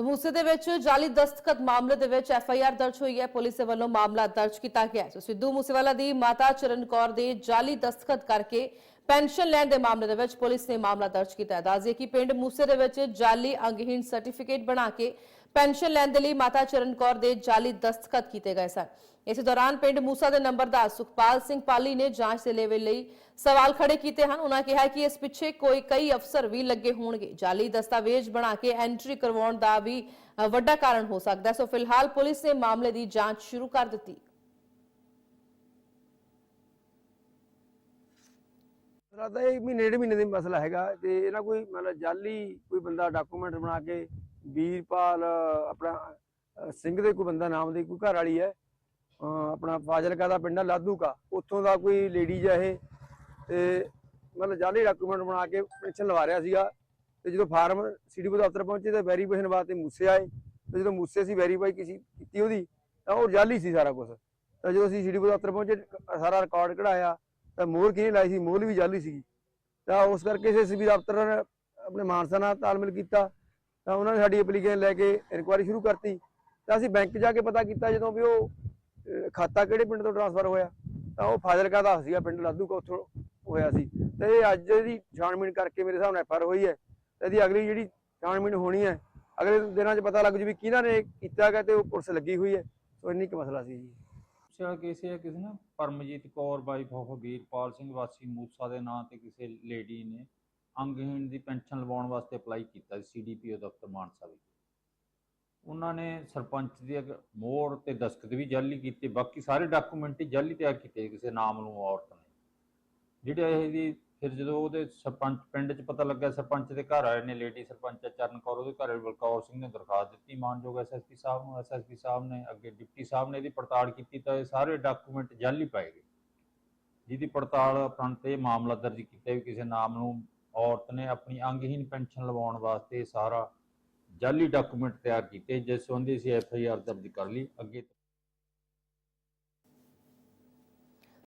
ਸਮੂਸੇ ਦੇ ਵਿੱਚ ਜਾਲੀ ਦਸਤਖਤ ਮਾਮਲੇ ਦੇ ਵਿੱਚ ਐਫ ਆਈ ਆਰ ਦਰਜ ਹੋਈ ਹੈ। ਪੁਲਿਸ ਦੇ ਵੱਲੋਂ ਮਾਮਲਾ ਦਰਜ ਕੀਤਾ ਗਿਆ ਹੈ। ਸੋ ਸਿੱਧੂ ਮੂਸੇਵਾਲਾ ਦੀ ਮਾਤਾ ਚਰਨ ਕੌਰ ਦੇ ਜਾਲੀ ਦਸਤਖਤ ਕਰਕੇ ਪੈਨਸ਼ਨ ਲੈਣ ਦੇ ਮਾਮਲੇ ਦੇ ਵਿੱਚ ਪੁਲਿਸ ਨੇ ਮਾਮਲਾ ਦਰਜ ਕੀਤਾ ਹੈ। ਦੱਸਦੇ ਕਿ ਪਿੰਡ ਮੂਸੇ ਦੇ ਵਿੱਚ ਜਾਲੀ ਅੰਗਹੀਣ ਸਰਟੀਫਿਕੇਟ ਬਣਾ ਕੇ ਪੈਨਸ਼ਨ ਲੈਣ ਦੇ ਲਈ ਮਾਤਾ ਚਰਨ ਕੌਰ ਦੇ ਜਾਲੀ ਦਸਤਖਤ ਕੀਤੇ ਗਏ ਸਨ। ਇਸੇ ਦੌਰਾਨ ਪਿੰਡ ਮੂਸਾ ਦੇ ਨੰਬਰਦਾਰ ਸੁਖਪਾਲ ਸਿੰਘ ਪਾਲੀ ਨੇ ਜਾਂਚ ਦੇ ਲੈਵਲ ਲਈ ਸਵਾਲ ਖੜੇ ਕੀਤੇ ਹਨ। ਉਹਨਾਂ ਕਿਹਾ ਕਿ ਇਸ ਪਿੱਛੇ ਕੋਈ ਕਈ ਅਫਸਰ ਵੀ ਲੱਗੇ ਹੋਣਗੇ। ਜਾਲੀ ਦਸਤਾਵੇਜ਼ ਬਣਾ ਕੇ ਐਂਟਰੀ ਕਰਵਾਉਣ ਦਾ ਵੀ ਵੱਡਾ ਕਾਰਨ ਹੋ ਸਕਦਾ ਹੈ। ਸੋ ਫਿਲਹਾਲ ਪੁਲਿਸ ਨੇ ਮਾਮਲੇ ਦੀ ਜਾਂਚ ਸ਼ੁਰੂ ਕਰ ਦਿੱਤੀ। ਲੱਗਦਾ ਇਹ ਮਹੀਨੇ, ਡੇਢ ਮਹੀਨੇ ਦਾ ਮਸਲਾ ਹੈਗਾ ਤੇ ਇਹਨਾਂ ਕੋਈ ਮਤਲਬ ਜਾਲੀ ਕੋਈ ਬੰਦਾ ਡਾਕੂਮੈਂਟ ਬਣਾ ਕੇ ਵੀਰਪਾਲ ਆਪਣਾ ਸਿੰਘ ਦੇ ਕੋਈ ਬੰਦਾ, ਨਾਮ ਦੀ ਕੋਈ ਘਰ ਵਾਲੀ ਹੈ ਆਪਣਾ ਫਾਜ਼ਿਲਕਾ ਦਾ ਪਿੰਡ ਹੈ ਲਾਧੂਕਾ ਉੱਥੋਂ ਦਾ ਕੋਈ ਲੇਡੀਜ਼ ਹੈ ਇਹ, ਤੇ ਮਤਲਬ ਜਾਲੀ ਡਾਕੂਮੈਂਟ ਬਣਾ ਕੇ ਪੈਨਸ਼ਨ ਲਵਾ ਰਿਹਾ ਸੀਗਾ। ਤੇ ਜਦੋਂ ਫਾਰਮ ਸੀਡੀਪੀ ਦਫ਼ਤਰ ਪਹੁੰਚੇ ਤਾਂ ਵੈਰੀਫਿਕੇਸ਼ਨ ਵਾਸਤੇ ਮੂਸੇ ਆਏ। ਤੇ ਜਦੋਂ ਮੂਸੇ ਸੀ ਵੈਰੀਫਾਈ ਕੀਤੀ ਕੀਤੀ ਉਹਦੀ, ਤਾਂ ਉਹ ਜਾਲੀ ਸੀ ਸਾਰਾ ਕੁਝ ਤਾਂ ਜਦੋਂ ਅਸੀਂ ਸੀਡੀਪੀ ਦਫ਼ਤਰ ਪਹੁੰਚੇ, ਸਾਰਾ ਰਿਕਾਰਡ ਕਢਾਇਆ, ਤਾਂ ਮੋਹਰ ਕਿਹਨੇ ਲਾਈ ਸੀ? ਮੋਹਰ ਵੀ ਜਾਲੀ ਸੀਗੀ। ਤਾਂ ਉਸ ਕਰਕੇ ਐਸਐਸਬੀ ਦਫ਼ਤਰ ਆਪਣੇ ਮਾਨਸਾ ਨਾਲ ਤਾਲਮੇਲ ਕੀਤਾ। ਤਾਂ ਉਹਨਾਂ ਨੇ ਸਾਡੀ ਐਪਲੀਕੇਸ਼ਨ ਲੈ ਕੇ ਇਨਕੁਆਇਰੀ ਸ਼ੁਰੂ ਕਰਤੀ। ਤਾਂ ਅਸੀਂ ਬੈਂਕ ਜਾ ਕੇ ਪਤਾ ਕੀਤਾ ਜਦੋਂ ਵੀ ਉਹ ਖਾਤਾ ਕਿਹੜੇ ਪਿੰਡ ਤੋਂ ਟ੍ਰਾਂਸਫਰ ਹੋਇਆ, ਤਾਂ ਉਹ ਫਾਜ਼ਿਲਕਾ ਦਾ ਸੀਗਾ ਪਿੰਡ ਲਾਧੂ ਕਾ ਉੱਥੋਂ ਹੋਇਆ ਸੀ। ਤੇ ਇਹ ਅੱਜ ਇਹਦੀ ਛਾਣਬੀਣ ਕਰਕੇ ਮੇਰੇ ਹਿਸਾਬ ਨਾਲ ਐਫਆਰ ਹੋਈ ਹੈ। ਇਹਦੀ ਅਗਲੀ ਜਿਹੜੀ ਛਾਣਬੀਣ ਹੋਣੀ ਹੈ, ਅਗਲੇ ਦਿਨਾਂ 'ਚ ਪਤਾ ਲੱਗ ਜੂ ਵੀ ਕਿਹਨਾਂ ਨੇ ਕੀਤਾ ਗਿਆ ਤੇ ਉਹ ਪੁਲਿਸ ਲੱਗੀ ਹੋਈ ਹੈ। ਸੋ ਇੰਨੀ ਕੁ ਮਸਲਾ ਸੀ ਜੀ। ਪੁੱਛਿਆ ਕੇਸ ਹੈ ਕਿਸੇ ਨਾ? ਪਰਮਜੀਤ ਕੌਰ ਵਾਈਫ ਆਫ ਵੀਰਪਾਲ ਸਿੰਘ ਵਾਸੀ, ਮੂਸਾ ਦੇ ਨਾਂ ਤੇ ਕਿਸੇ ਲੇਡੀ ਨੇ ਅੰਗਹੀਣ ਦੀ ਪੈਨਸ਼ਨ ਲਵਾਉਣ ਵਾਸਤੇ ਅਪਲਾਈ ਕੀਤਾ ਸੀ ਸੀਡੀਪੀਓ ਦਫ਼ਤਰ ਮਾਨਸਾ ਵਿੱਚ। ਉਹਨਾਂ ਨੇ ਸਰਪੰਚ ਦੀ ਅਗ- ਮੋਹਰ ਤੇ ਦਸਖਤ ਵੀ ਜਾਲੀ ਕੀਤੇ, ਬਾਕੀ ਸਾਰੇ ਡਾਕੂਮੈਂਟ ਹੀ ਜਾਲੀ ਤਿਆਰ ਕੀਤੇ ਕਿਸੇ ਨਾਮ ਨੂੰ ਔਰਤ ਨੇ। ਜਿਹੜੇ ਇਹਦੀ ਫਿਰ ਜਦੋਂ ਉਹਦੇ ਸਰਪੰਚ ਪਿੰਡ 'ਚ ਪਤਾ ਲੱਗਾ ਸਰਪੰਚ ਦੇ ਘਰ ਆਏ ਨੇ ਲੇਡੀ ਸਰਪੰਚ ਹੈ ਚਰਨ ਕੌਰ, ਉਹਦੇ ਘਰ ਬਲਕੌਰ ਸਿੰਘ ਨੇ ਦਰਖਾਸਤ ਦਿੱਤੀ, ਮਾਨਯੋਗ ਐਸਐਸਪੀ ਸਾਹਿਬ ਨੂੰ ਐਸਐਸਪੀ ਸਾਹਿਬ ਨੇ, ਅੱਗੇ ਡਿਪਟੀ ਸਾਹਿਬ ਨੇ ਇਹਦੀ ਪੜਤਾਲ ਕੀਤੀ ਤਾਂ ਇਹ ਸਾਰੇ ਡਾਕੂਮੈਂਟ ਜਾਲੀ ਪਾਏ ਗਏ। ਜਿਹਦੀ ਪੜਤਾਲ ਉਪਰੰਤ ਇਹ ਮਾਮਲਾ ਦਰਜ ਕੀਤਾ ਵੀ ਕਿਸੇ ਨਾਮ ਨੂੰ ਔਰਤ ਨੇ ਆਪਣੀ ਅੰਗਹੀਨ ਪੈਨਸ਼ਨ ਲਵਾਉਣ ਵਾਸਤੇ ਸਾਰਾ ਜਾਲੀ ਡਾਕੂਮੈਂਟ ਤਿਆਰ ਕੀਤੇ, ਜਿਸ ਸੰਬੰਧੀ ਅਸੀਂ ਐਫ ਆਈ ਆਰ ਦਰਜ ਕਰ ਲਈ। ਅੱਗੇ